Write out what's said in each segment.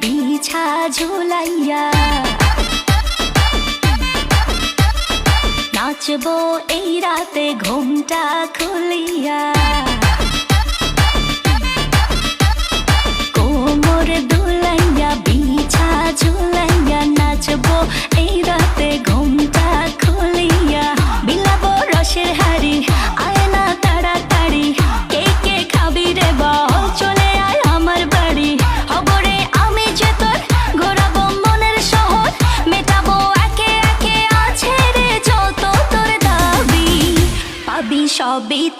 বিছা ঝুলাইয়া। নাচবো এই রাতে ঘুমটা খুলিয়া। কোমর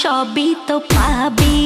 সবই তো পাবি।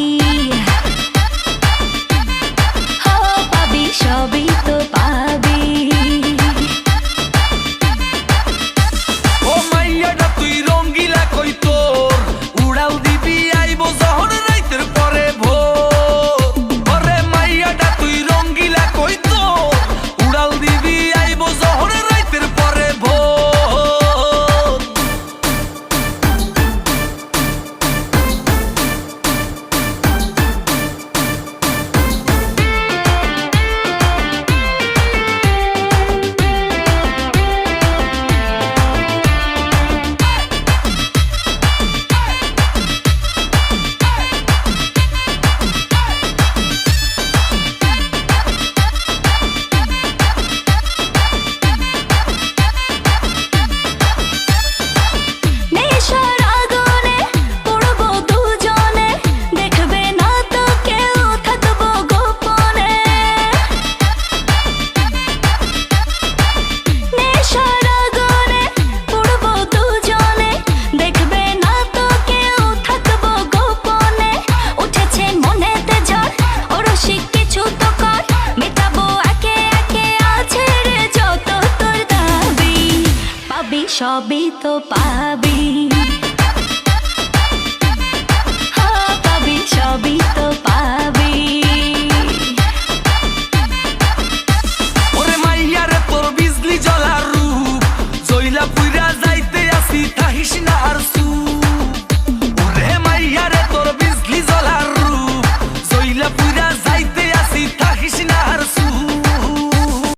সবই তো পাবি।